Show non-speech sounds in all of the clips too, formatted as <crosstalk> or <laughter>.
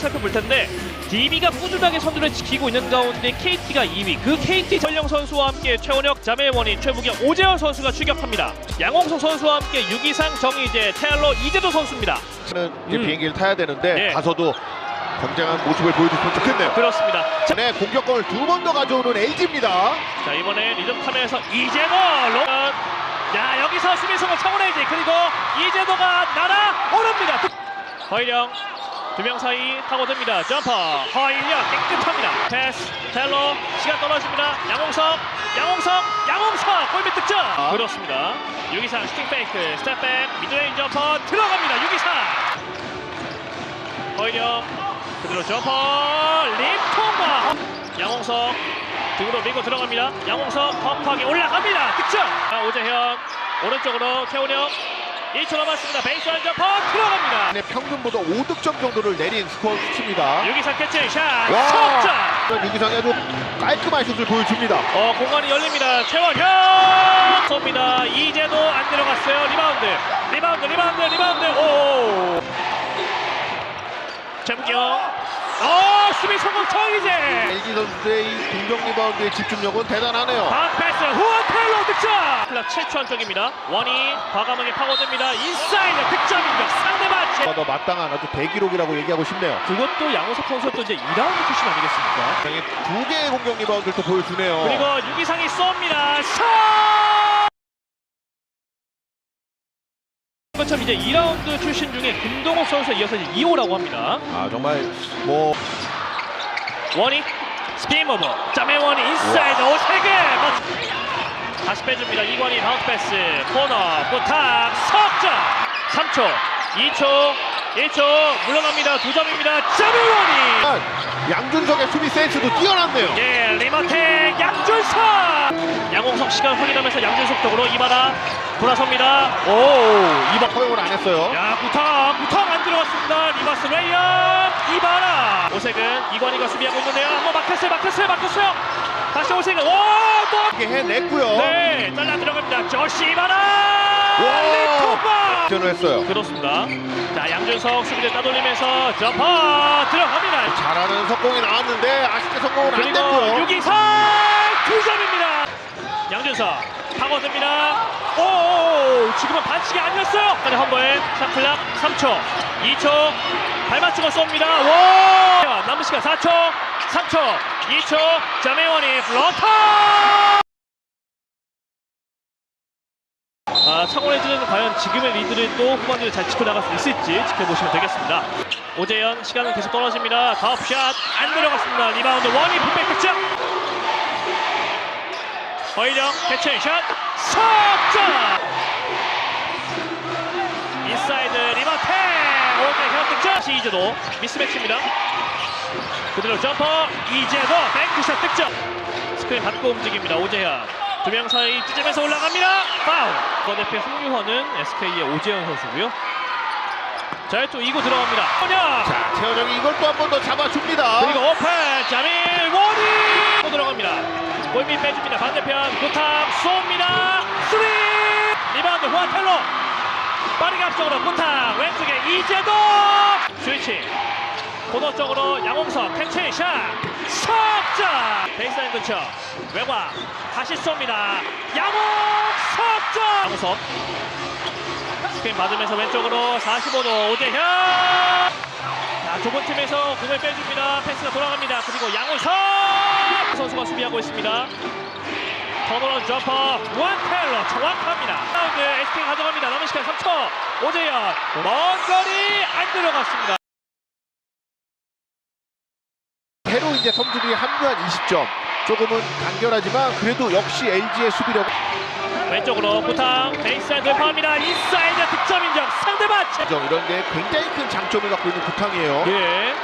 살펴볼 텐데 DB가 꾸준하게 선두를 지키고 있는 가운데 KT가 2위. 그 KT 전령 선수와 함께 최원혁, 자매원이, 최부경, 오재현 선수가 추격합니다. 양홍석 선수와 함께 유기상, 정희재, 테일러, 이재도 선수입니다. 는 이제 음. 비행기를 타야 되는데 예. 가서도 굉장한 모습을 보여줬으면 좋겠네요. 그렇습니다. 자, 네, 공격권을 두 번 더 가져오는 LG입니다. 자 이번에 리듬타면서 이재도 로... 야 여기서 수비수가 차원해지 그리고 이재도가 날아오릅니다. 허일영 두 명 사이 타고듭니다. 점퍼 허일영 깨끗합니다. 패스 텔로 시간 떨어집니다. 양홍석 양홍석 양홍석 골밑 득점 그렇습니다. 유기상 슈팅 페이크 스텝백 미드레인 점퍼 들어갑니다. 유기상 허일영 그대로 점퍼 림통과 양홍석 등으로 밀고 들어갑니다. 양홍석 펑펑이 올라갑니다. 득점. 자, 오재현 오른쪽으로 최원영 1초 남았습니다. 베이스라인 점퍼 들어갑니다. 네, 평균보다 5득점 정도를 내린 스코어 수치입니다. 유기상 캐치 샷 와! 석점. 유기상이 아주 깔끔한 슛을 보여줍니다. 어 공간이 열립니다. 최원현 쏩니다. 이제도 안 들어갔어요. 리바운드 리바운드 리바운드 리바운드 오 최무경. 어 수비 성공 정희재 LG 선수의 이 공격 리바운드의 집중력은 대단하네요. 다음 패스 후원텔로 득점. 클럽 7초 안쪽입니다. 원이 과감하게 파고듭니다. 인사이드 득점입니다. 상대방 제... 더 마땅한 아주 대기록이라고 얘기하고 싶네요. 그것도 양호석 선수가 또 이제 2라운드 출신 아니겠습니까? 굉장히 두 개의 공격 리바운드를 또 보여주네요. 그리고 유기상이 쏩니다. 샷 것처럼 이제 2라운드 출신 중에 김동욱 선수 이어서 이제 2호라고 합니다. 아 정말 뭐 원이 스피인 모브. 자매원이 인사이드. 오세게 멋- 다시 빼줍니다. 이관이 바운스 패스. 코너 부탁. 석점! 3초 2초 1초. 물러납니다. 두 점입니다. 자매원이 양준석의 수비 센스도 뛰어났네요. 예 리머텍 양준석 양홍석 시간 확인하면서 양준석 쪽으로 이바라 돌아섭니다 오 이바 허용을 안 했어요. 야 구탕 구탕 안 들어갔습니다 리버스 레이업 이바라 오색은 이관희가 수비하고 있는데요 한번 막혔어요 막혔어요 막혔어요 다시 오색은 오 또 이렇게 해냈고요. 네 잘라 들어갑니다 조시 이바라 와! 리토바 득점을 했어요. 그렇습니다. 자 양준석 수비를 따돌리면서 점퍼 들어갑니다. 잘하는 석공이 나왔는데 아쉽게 성공은 안 그리고 됐고요. 유기상 두 점입니다. 양준석 파고듭니다. 오 지금은 반칙이 아니었어요. 험버의 샤클락 3초 2초 발 맞추고 쏩니다. 와! 남은 시간 4초 3초 2초. 자매원이 플러터 아, 창원해주는 과연 지금의 리드를 또 후반전에 잘 지켜나갈 수 있을지 지켜보시면 되겠습니다. 오재현 시간은 계속 떨어집니다. 가업샷 안 들어갔습니다. 리바운드 원이 풀백 득점. 허일영 캐치샷 석점. 인사이드 리바테 오재현 득점. 시이즈도 미스매치입니다. 그대로 점퍼 이재도 뱅크샷 득점. 스크린 받고 움직입니다. 오재현. 두 명 사이 찢으면서 올라갑니다. 파울. 국가대표 황유헌은 SK의 오재현 선수고요. 자, 또 2구 들어갑니다. 자, 최원영이 이걸 또 한 번 더 잡아줍니다. 그리고 오펜 자밀 원이 또 들어갑니다. 골밑 빼줍니다. 반대편 구탑 쏩니다. 스리 리바운드 후아텔로 빠르게 앞쪽으로 구탑 왼쪽에 이재도 스위치 코너 쪽으로 양홍석 캐치 샷 석점 베이스라인 근처 외곽 다시 쏩니다. 양홍석 점 양홍석 스크린 받으면서 왼쪽으로 45도 오재현 자, 좁은 팀에서 공을 빼줍니다. 패스가 돌아갑니다. 그리고 양호석 선수가 수비하고 있습니다. 턴오런 점퍼 원텔러 정확합니다. 라운드 SK 가져갑니다. 남은 시간 3초. 오재현 먼 거리 안 들어갔습니다. 새로 이제 선수들이 합류한 20점. 조금은 간결하지만 그래도 역시 LG의 수비력. 왼쪽으로 부탕 베이스라인 돌파합니다. 인사이드 득점 인정. 상대방 채. 점 이런데 굉장히 큰 장점을 갖고 있는 구탕이에요. 예.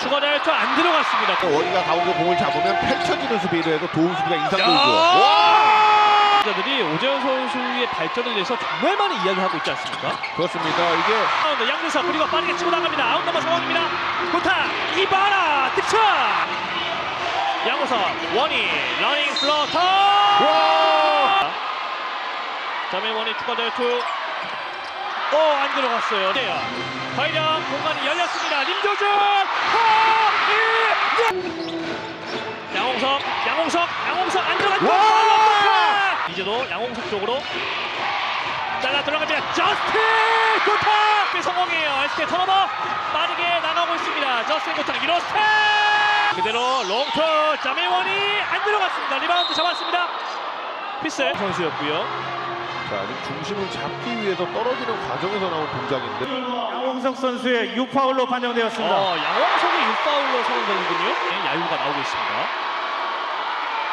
추가 자유투 안 들어갔습니다. 원희가 가운데 공을 잡으면 펼쳐지는 수비를 해도 도움 수비가 인상적이죠. 자들이 오재현 선수의 발전에 대해서 정말 많은 이야기를 하고 있지 않습니까? 그렇습니다. 이게 양대사 우리가 빠르게 치고 나갑니다. 아웃 넘버 상황입니다. 고타 이바라 득점. 양호선 원이 러닝 플러터. 와! 자매 원이 추가 자유투. 오, 안 들어갔어요. 네. 과연 공간이 열렸습니다. 림조준 허! 양홍석, 양홍석, 양홍석 안 들어갔다. 쪽으로 잘라 들어갑니다. 저스틴 고탕 성공이에요. SK 턴오버 빠르게 나가고 있습니다. 저스틴 고탕 이로스텝 그대로 롱터 자메원이 안 들어갔습니다. 리바운드 잡았습니다. 피스 선수였고요. 자, 중심을 잡기 위해서 떨어지는 과정에서 나온 동작인데 양홍석 선수의 유파울로 판정되었습니다. 어, 양홍석이 6파울로 선언되는군요. 네, 야유가 나오고 있습니다.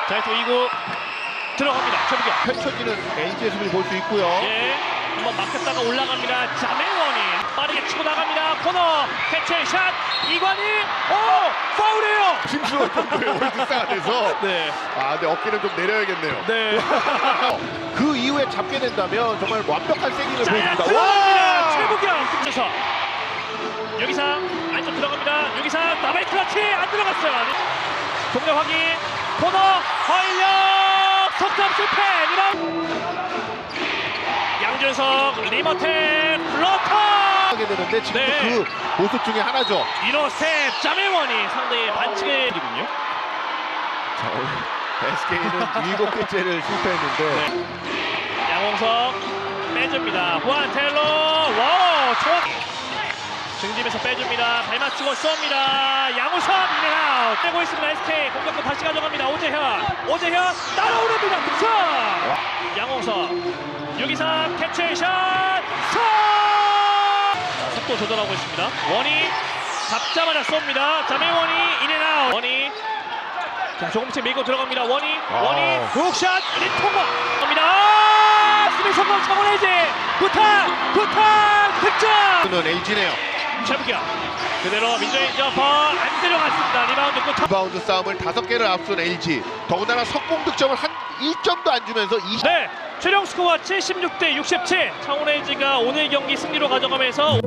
자, 또 2구 들어갑니다. 최부경. 펼쳐지는 LG의 수비를 볼 수 있고요. 예, 한번 막혔다가 올라갑니다. 자메원이 빠르게 치고 나갑니다. 코너 캐치 샷 이관이 오 파울이에요. 심수할 정도의 월드스타가 돼서 <laughs> 네, 아, 근데 어깨를 좀 내려야겠네요. 네. <laughs> 그 이후에 잡게 된다면 정말 완벽한 자, 보여줍니다. 와! 최부경 득점서 여기상 안쪽 들어갑니다. 여기상 더블 클러치 안 들어갔어요. 동료 확인 코너 허일력 석점 실패 리바운드 양준석 리머테 플러터 하게 되는데 지금 네. 그 모습 중에 하나죠. 이노셉 자메원이 상대의 반칙을 이군요. SK는 일곱 개째를 실패했는데 네. 양홍석 빼줍니다. 후안 텔로 와우 총 중집에서 빼줍니다. 발 맞추고 쏩니다. 양우섭 인앤아웃 빼고 있습니다. SK 공격 권 다시 가져갑니다. 오재현 오재현 따라오릅니다. 득점 양홍석 유기삼 캐치샷 선 자, 속도 조절하고 있습니다. 원이 잡자마자 쏩니다. 자매원이 인앤아웃 원이 자 조금씩 밀고 들어갑니다. 원이 원이. 훅샷 리통과 갑니다. 아, 수비 성공 창원해지 구탄 구탄 득점 는 LG네요. 최부경 그대로 민정인 점퍼 안 들어갔습니다. 리바운드 구탄 리바운드 싸움을 다섯 개를 앞선 LG. 더군다나 석공 득점을 한 1점도 안 주면서 20. 네 최종 스코어 76대 67 창원 LG가 오늘 경기 승리로 가져가면서